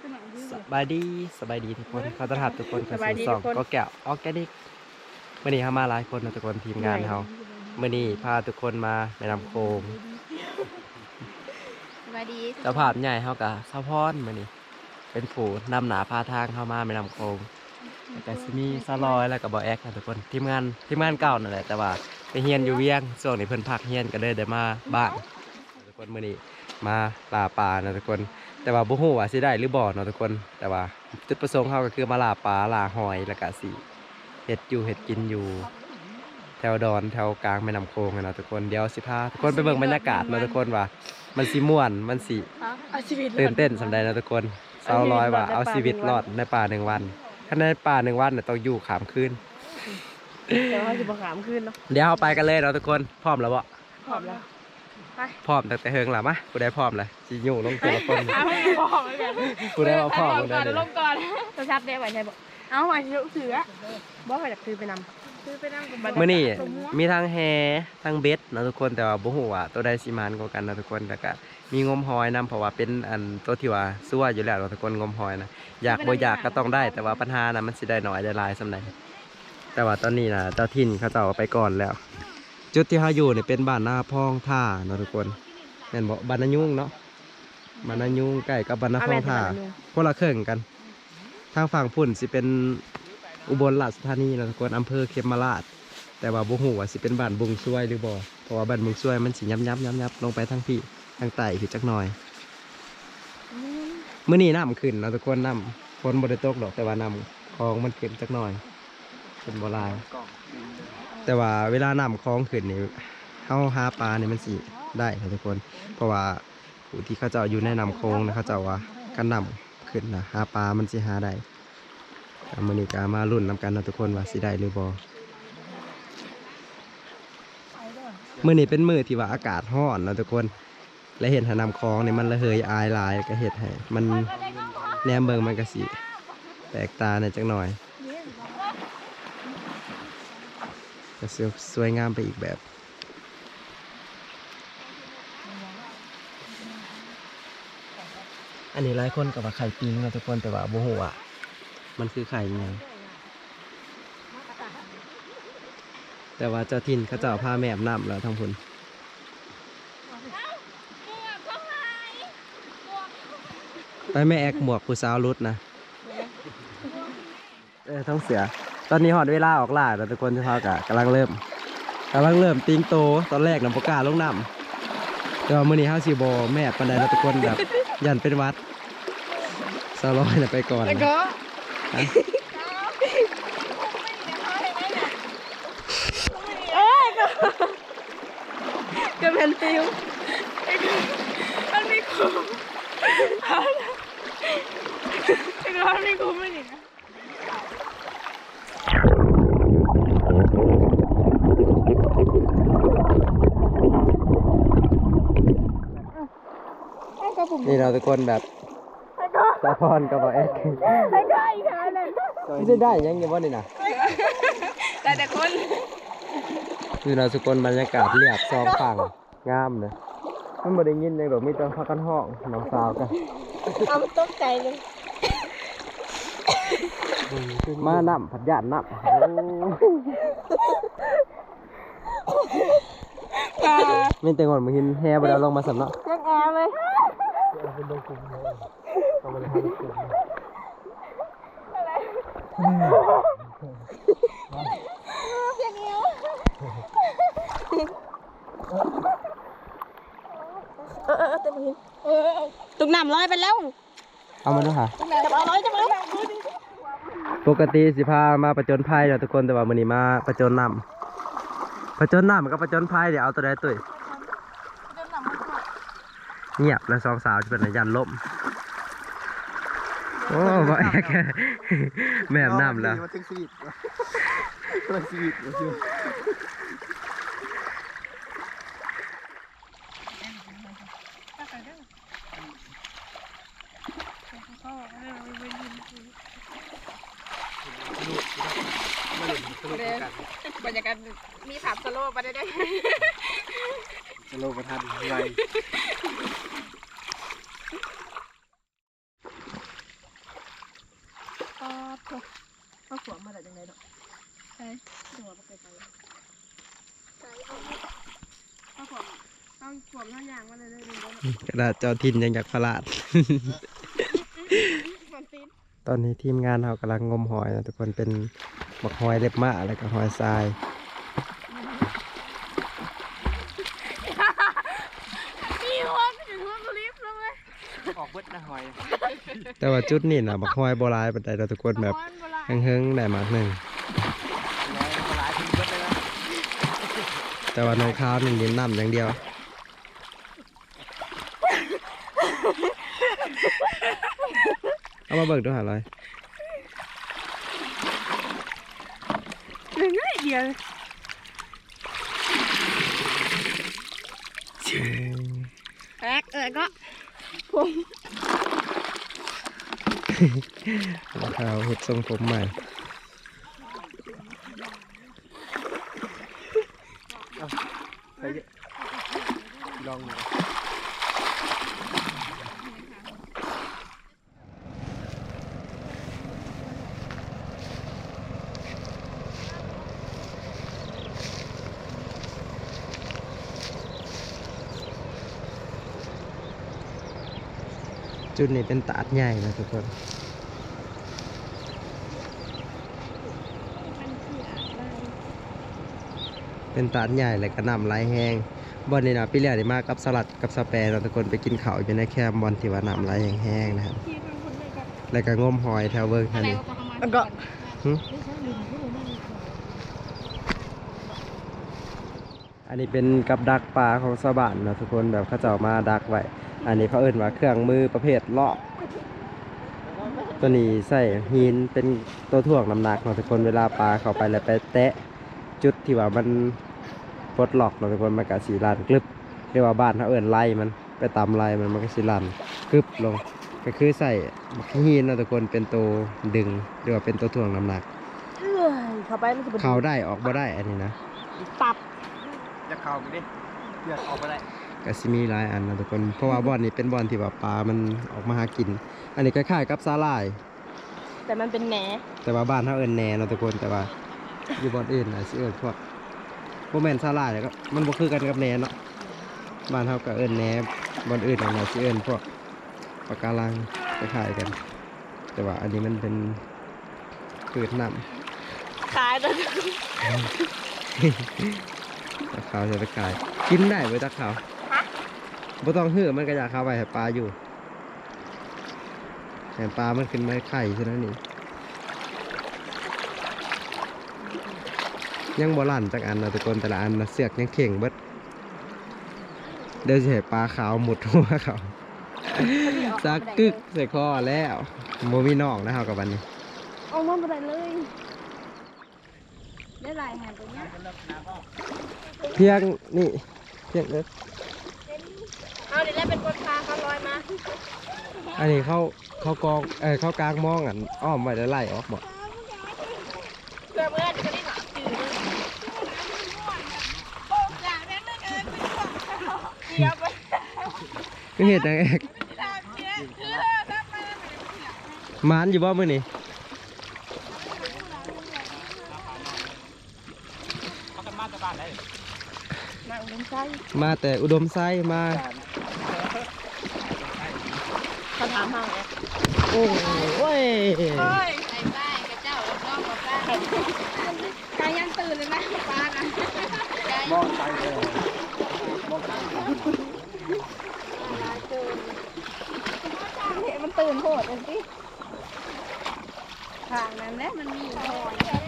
เป็นหนังที่สบายดีสบายดีทุกคนเขาจะหับทุกคนสบายดีสองทุกคนก็แกะออร์แกนิกเมื่อนี้เขามาหลายคนนะทุกคนทีมงานเขาเมื่อนี้พาทุกคนมาแม่น้ำโขงสบายดีเจ้าภาพใหญ่เขากับซาพอนมื่อนี้เป็นผู้นำหนาพาทางเข้ามาแม่น้ำโขงแล้วก็ซิมีซาลอยแล้วก็บอแอกนะทุกคนทีมงานทีมงานเก่านั่นแหละแต่ว่าไปเฮียนอยู่เวียงช่วงนี้เพิ่นพักเฮียนก็เลยได้มาบ้านทุก คนมื่อนี้มาลาปลานะทุกคน แต่ว่าบ่ฮู้ว่าสิได้หรือบ่เนาะทุกคน แต่ว่าจุดประสงค์เขาก็คือมาลาปลาลาหอยแล้วก็สิเฮ็ดอยู่เฮ็ดกินอยู่ แถวดอนแถวกลางแม่น้ำโขงอะเนาะทุกคนเดี๋ยวสิพาทุกคนไปเบิ่งบรรยากาศเนาะทุกคนว่า มันสิม่วนมันสิเอาชีวิตตื่นเต้นสำใดเนาะทุกคนเศร้าร้อยว่าเอาชีวิตรอดในป่าหนึ่งวันถ้าในป่าหนึ่งวันน่ะต้องอยู่ขามคืนเดี๋ยวเราจะมาขามขึ้นเนาะเดี๋ยวเราไปกันเลยเนาะทุกคนพร้อมแล้วบ่ขอบแล้ว พร้อมตั้งแต่เฮิงล่ะมะกูได้พร้อมเลยสิอยู่ลงแต่ละคนเอาให้บอกเลยกันกูได้ว่าพร้อมลลงงก่ได้อนเลยลงก่อนตัวชับได้ไหวใช่บอกเอาไหวเสือเสือบอกให้ดับซื้อไปนำซื้อไปนำกับบัตรมื่อนี้มีทั้งแฮทั้งเบ็ดเนาะทุกคนแต่ว่าบ่ฮู้ว่าตัวใดสิมานกว่ากันเนาะทุกคนแล้วก็มีงมหอยนํเพราะว่าเป็นอันตัวที่ว่าซั่วอยู่แล้วเนาะทุกคนงมหอยนะอยากบ่อยากก็ต้องได้ แต่ว่าปัญหานะมันสิได้น้อยได้หลายสำใดแต่ว่าตอนนี้นะเจ้าถิ่นเขาเจ้าเอาไปก่อนแล้ว จุดที่เฮาอยู่นี่เป็นบ้านนาพองท่าเนาะทุกคนแม่นบ่บ้านนายุงเนาะบ้านนายุงใกล้กับบ้านนาพองท่าคนละเครื่องกัน ทางฝั่งพุ่นสิเป็นอุบลราชธานีนะทุกคนอำเภอเขมราช แต่ว่าบ่ฮู้ว่าสิเป็นบ้านบุงช่วยหรือบ่เพราะว่าบ้านบุงช่วยมันสิยับยับยับยับลงไปทางพี่ทางใต้พี่จักหน่อยมื้อนี้น้ำขึ้นเนาะทุกคนน้ำฝนบ่ได้ตกดอกแต่ว่าน้ำคลองมันขึ้นจักหน่อยเป็นบ่หลาย แต่ว่าเวลาน้ำคลองขึ้นนี่เฮาหาปลาเนี่ยมันสิได้ทุกคน เพราะว่าผู้ที่เขาเจ้าอยู่ในน้ำโคงนะเขาเจ้าว่ากันน้ำขึ้นนะหาปลามันสิหาได้ก็มื้อนี้ก็มาลุ้นนำกันนะทุกคนว่าสิได้หรือบ่มื้อนี้เป็นมือที่ว่าอากาศร้อนนะทุกคน และเห็นหานำคลองนี่มันระเหยอายลายก็เฮ็ดให้มันแนมเบิงมันก็สิแปลกตาในจักหน่อย ก็สวยสวยงามไปอีกแบบ อันนี้หลายคนก็ว่าไข่ปิ้งนะทุกคนแต่ว่าบ่ฮู้ว่ามันคือไข่ยังแต่ว่าเจ้าถิ่นเขาเจ้าพาแม่อบน้ำแล้วทั้งพุ่นไปแม่แอกหมวกผู้สาวรุดนะ เออท้องเสือ ตอนนี้หอดเวลาออกล่าแล้วทุกคนที่พากะกำลังเริ่มกำลังเริ่มติงโตตอนแรกน้ำปกล้าลงน้ำแต่ว่ามื้อนี้ห้าสิบแม่ปันไดแล้วทุกคนแบบยันเป็นหวัดสาวร้อยนะไปก่อนแล้วนะก็เอ้ยก็ก็เป็นติวมันมีคุ้มเอาละแต่ก็มันมีคุ้มไม่หนินะ นี่เราทุกคนแบบสะพอนกับบอกแอ๊กไม่ได้อีกแล้วนะไม่ได้ได้ยังยังว่านี่นะแต่แต่คนคือเราทุกคนบรรยากาศเรียบซองฝั่งงามเลยมันบ่ได้ยินยังดอกมีแต่พักกันห้องน้องสาวกันเอาตกใจเลยมาน้ำผัดยานน้ำปลาไม่แต่ก่อนมึงเห็นแฮบ่ได้เอาลงมาสำเนาะเล่ นแอร์เลยเพียงนิ้วเออเออเต็มหินเออตุกน้ำลอยไปแล้วเอามาด้วยค่ะตุกน้ำจะเอาลอยจะมาแล้วปกติสิพามาประจนภัยเนาะทุกคนแต่ว่ามื้อนี้มาประจนน้ำประจนน้ำกับประจนภัยเดี๋ยวเอาตัวใดตุ้ย เงียบแล้วสองสาวจะเป็นยันล่มโอ้บ่แอกแม่มน้ำแล้วมาถึงสวีทกำลังสวีทอยู่บรรยากาศมีผับสโลว์ไปได้ด้วยสโลว์ประทันไร วมมาได้จังไดเนาะใช่หัวบ่เคยไปใช่เอาขวม เอาขวมเท่าอย่างมาเลยเลยกระดาษเจ้าทินยังอยากพลาดมันตีนตอนนี้ทีมงานเรากำลังงมหอยนะทุกคนเป็นบักหอยเล็บมะแล้วก็หอยทรายมีหัวก็อยู่หัวกลิฟต์เลยออกเบิดนะหอย แต่ว่าจุดนี้นะบักหอยโบราณปันไดเราทุกคนแบบเฮงๆได้มากหนึ่งร้อยมาหลายทีเบิดเลยนะแต่ว่าน้องข้าวนี่ลิ้นน้ำอย่างเดียว เอา มาเบิกดูหาเลยหนึ่งง่ายเดียวแอ๊กเอ้ยก็ผมน้องข้าวเห็ดทรงผมใหม่ไปเยอะลองดู จุดนี้เป็นตาดใหญ่นะทุกคนเป็นตาดใหญ่และก็น้ำไหลแห้งบอนนี้นะพี่เลี้ยได้มากับสลัดกับสเปรเราะทุกคนไปกินข้าวอยู่ในแคมป์บอลที่ว่าน้ำไหลแห้งๆนะครับที่เป็นคนเลยก็แล้วก็งมหอยแถวเบิร์กท่านี้แล้วก็อันนี้เป็นกับดักปลาของชาวบ้านนะทุกคนแบบเขาเจ้ามาดักไว้ อันนี้เขาเอิ่นว่าเครื่องมือประเภทลอกตัวนี้ใส่หินเป็นตัวถ่วงน้ำหนักเนาะทุกคนเวลาปลาเข้าไปแล้วไปแตะจุดที่ว่ามันปลดล็อกเนาะทุกคนมันก็สีลันกลึบเรียกว่าบ้านเขาเอิ่นไล่มันไปตามไล่มันมันก็สีลันกึบลง ก็คือใส่หินเนาะทุกคนเป็นตัวดึงหรือว่าเป็นตัวถ่วงน้ำหนักเอ้ยเข้าไปมันจะเป็นเข้าได้ออกบ่ได้อันนี้นะตับจะเข้าไปดิเลือดออกไปได้ ก็สิมีหลายอันนะทุกคนเพราะว่าบ่อนนี้เป็นบ่อนที่ว่าปลามันออกมาหากิน อันนี้คล้ายๆกับสาหร่าย แต่มันเป็นแหนแต่ว่าบ้านเขาเอิ้นแหนเนาะทุกคนแต่ว่า อยู่บ่อนอื่นน่ะสิเอิ้นพวกบ่แม่นสาหร่ายก็มันบ่คือกันกับแหนเนาะบ้านเฮาก็เอิ้นแหนบ่อนอื่นน่ะสิเอิ้นพวกปะการังคล้ายๆกัน แต่ว่าอันนี้มันเป็นพืชน้ำขายแต่ตะขาวจะตะกายกินได้เว้ยตะขาว บ่ต้องหื้อมันก็อยากเข้าไปให้ปลาอยู่แต่ปลามันขึ้นมาไข่เท่านั้นนี่ยังบ่ลั่นจักอันนะทุกคนแต่ละอันนะเสือกยังเข่งเบิดเดี๋ยวสิให้ปลาขาวหมุดหัวเขาซักกึกใส่คอแล้วบ่มีนอกนะเฮากับวันนี้ออกมาบ่ได้เลยได้หลายแห่งตัวเนี้ยเพียงนี่เพียงเอิ้นเอาดิ แล้วเป็นคนพาเขาลอยมาอันนี้เขาเขากองเออเขากลางมองอันอ้อมไว้แล้วไล่ออกบ่เพื่อเมื่อจะได้หลับตื่นเลยโอ้อยากได้เรื่องเองเดี๋ยวไปก็เห็นนางเอกทำเชี่ยคือทำไมมานอยู่บ่มื้อนี้เขากันมาจากบ้านได้ นางลุงใจมาแต่อุดมไซมาเขาถามมาไงโอ้ยเฮ้ยไอ้ป้ายกับเจ้าแล้วก็มาป้าใครยังตื่นเลยไหมป้ากันมองไปเลยมองไปเนี่ยมันตื่นโหดเลยสิทางนั้นแหละมันมีอยู่หอย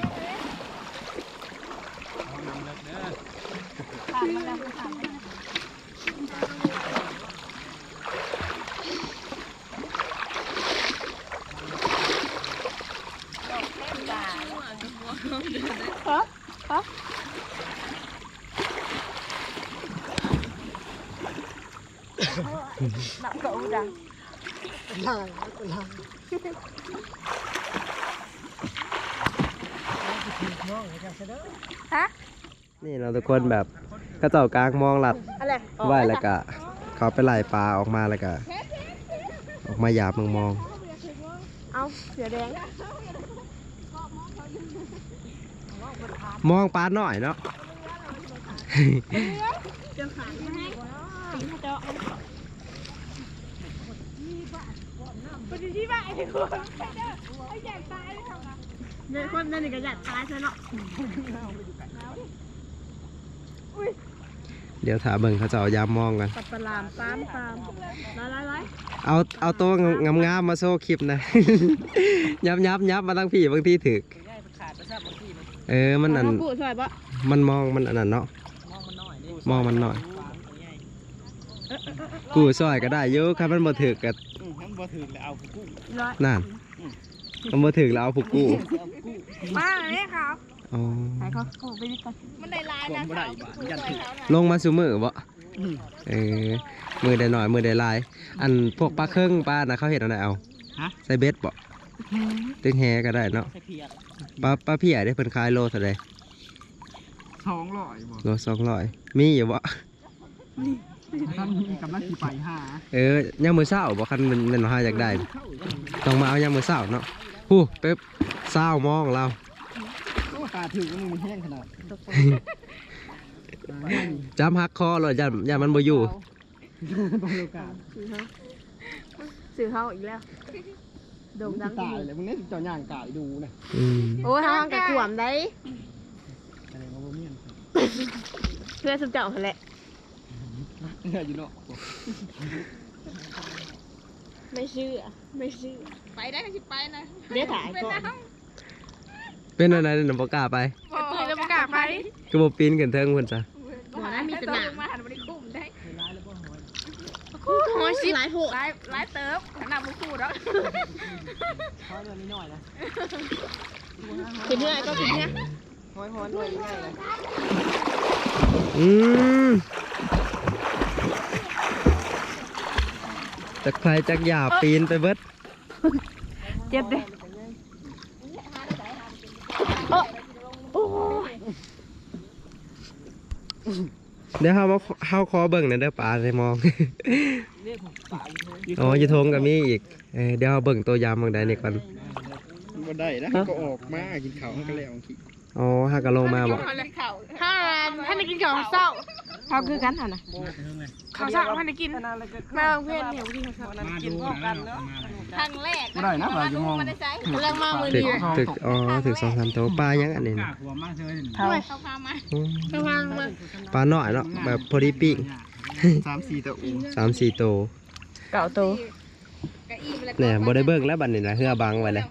ทางมันแล้วทางมั นฮะฮะหนักกว่าอูดังฮะนี่เราทุกคนแบบกระเจ้ากลางมองหลัดอะไรไหวแล้วก็เขาไปไล่ปลาออกมาแล้วก็ออกมาหยาบมึงมองเอาเสือแดงมองปลาหน่อยเนาะจะขาดไม่ให้ตีนเจาะปฏิที่บ้านไอ้คนไอ้ใหญ่ตายเลยค่ะเด็กคนนั่นนี่ก็อยากตายใช่เนาะ เดี๋ยวถามเบิ่งเขาจะเอายามมองกัน ปัดปลามตามตามร้อยร้อยร้อยเอาเอาตัวงามๆมาโซ่คลิปนะ ยับยับยับมาตั้งพี่บางทีถึกเออมันอันกูช่วยปะมันมองมันอันนั้นเนาะ มองมันหน่อยกูซอยก็ได้อยุครับมันบ่ถึกกับอืมมันบ่ถึงแล้วเอากุ้งร้อยนั่นมันบ่ถึกแล้วเอาผูกกูมาเนี่ยครับ อ๋อหายเขาเขาไปดิกันมันได้ลายนะบ่ได้บ่ยันถึงลงมาสู่มือบ่อืมเออมือได้หน่อยมือได้หลาย อันพวกปลาเครื่องปลานะเขาเห็นอะไรเอาฮะ ใส่เบ็ดบ่ตึงแฮก็ได้เนาะใส่เพียรปลาปลาเพียได้เพิ่นขายโลเท่าใดสองร้อยบ่โลสองร้อยมีอยู่บ่ท่านมีกำลังสิไปหาเออย่างมือเศร้าบ่คันมันมันหาอยากได้ ต้องมาเอาย่างมือเศร้าเนาะฮู้เป๊บเศร้ามองเรา โอ้ตาถึงมันแห้งขนาดจำหักคอเลยย่านย่านมันบ่อยู่บรรยากาศสื่อเขาอีกแล้วโด่งดังตายเลยมึงเนี่ยเจ้าย่างกายดูนะอืมโอ้ยห้างกับขวมได้อะไรมาบ่เมียนเพื่อสุดเจ้าแหละเนื้ออยู่เนาะไม่เชื่อไม่เชื่อไปได้ก็สิไปนะเดี๋ยวถ่ายเป็นก่อนน้ เป็นอะไรน่ะบ่กล้าไปำบอกแล้วประกาศไปก็บ่ปีนขึ้นเทิงเพิ่นจ้ะหัวหน้ามีแต่หนังมาหันมาได้คุ้มได้หัวสิหลายโผไล่ไล่เติบขนาดมุกูแล้วเขาเนื้อนิดหน่อยนะคือเนื้อก็คือเนื้อห้อยห้อยหน่อยง่ายเลยอืมจักใครจักหยาปีนไปเบิดเจ็บเลยโอ้ย เดี๋ยวเฮามาเฮาขอเบิ่งหน่อยเด้อปลาได้มอง อ๋ออยู่ทงก็มีอีกเออเดี๋ยวเอาเบิ่งตัวยามบางใดนี่ก่อน บ่ได้นะก็ออกมากินข้าวมันก็แล้วขี้อ๋อหากะลงมาบ่ เขาเลยเข่าถ้าถ้าได้กินข้าวเศร้า เขาคือกันอะนะเขาสั่งให้ได้กินมาเพื่อนเนี่ยกินข้าวเศร้ามาดูกันเนาะครั้งแรกบ่ได้นะบ่าจะมองมาได้ใช้กำลังมามือถึกดีถึกอ๋อถึกสองสามตัวปลายังอันนี้นะหัวมากเลยเขาพามาอืมกำลังมาปลาน้อยเนาะแบบพอดีปิ้งสามสี่ตัวอูสามสี่ตัวเก่าโตกะอีไปแล้วเนี่ยบ่ได้เบิ่งแล้วบัดนี้นะเฮือบังไว้แล้ว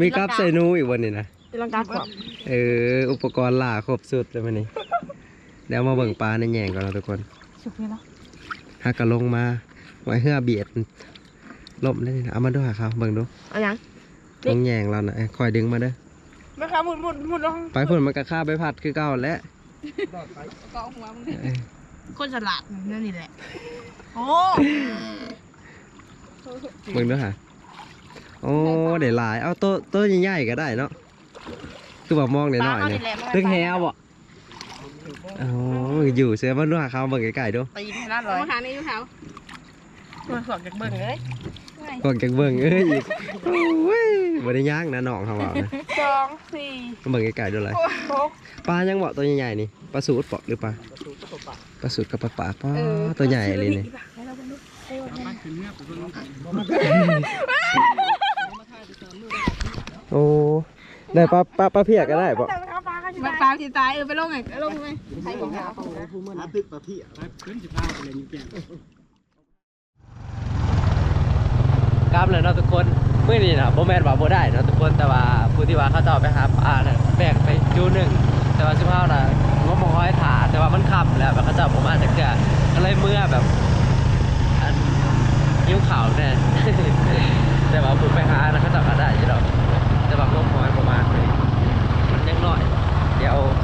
มีกับใส่หนูอีกวันนี้นะลังกาขวบเอออุปกรณ์ล่าครบสุดเลยมันนี่ เดี๋ยวมาเบิ่งปลาในแหย่งก่อนนะทุกคนสุกเลยเนาะหากะลงมาไว้เหือเบียดล่มเลยนะเอามาดูหาเขาเบิ่งดูเอายังลงแหย่งเรานะเอ้ยคอยดึงมาเด้อแม่ค้าหมุนหมุนหมุนลงไปพุ่นมันก็ฆ่าไปผัดคือเก่าแหล้วกองหัวมึงคนฉลาดนั่นนี่แหละ โอ้เบิ่งดูหาโอ้ได้หลายเอาโตโตวใหญ่ๆก็ได้เนาะคือแบบมองหน่อยๆเนี่ย ตึกแฮวบ่ โอ้อยู่เสือมันดูหาเขาเบิ่งไกลๆดูตีนนั่นเลเอายมาหาในยูเขาตัวสอบจากเบิ่งเลยก่อนจากเบิ่งเอ้ยอีกโอ้ยบ่ได้ย่างนะน้องเขาว่านะสองสี่เบิ่งไกลๆดูเลยหกปลายังบ่ตัวใหญ่ๆนี่ปลาสูตรปะหรือปลาปลาสูตรกับปลาปากปลาตัวใหญ่เลยนี่ขึ้นเนื้อไปเพิ่นโอ้ได้ปลาปลาปลาเพียก็ได้ปะาวที่ตายเออไปลงไงลงไหมใช้ของเาวขอนะาตึกปะพี่อะขึ้นสิบห้าอะไรนี่แกกลับเลยนะทุกคนเมื่อนี้นะโบแมนว่าโบได้นะทุกคนแต่ว่าผู้ที่ว่าเขาต่อไปหาปลาเนี่ยแบกไปจูหนึ่งแต่ว่าสิบห้าน่ะก็มองห้อยถาแต่ว่ามันขับแล้วแบบเขาจะผมอาจจะเกิดก็เลเมื่อแบบอันยิ้วขาวเนี่ยแต่ว่าผมไปหานะเขาจะก็ได้ใช่หรอแต่ว่าก็ห้อยประมาเลยมันยังน้อย 有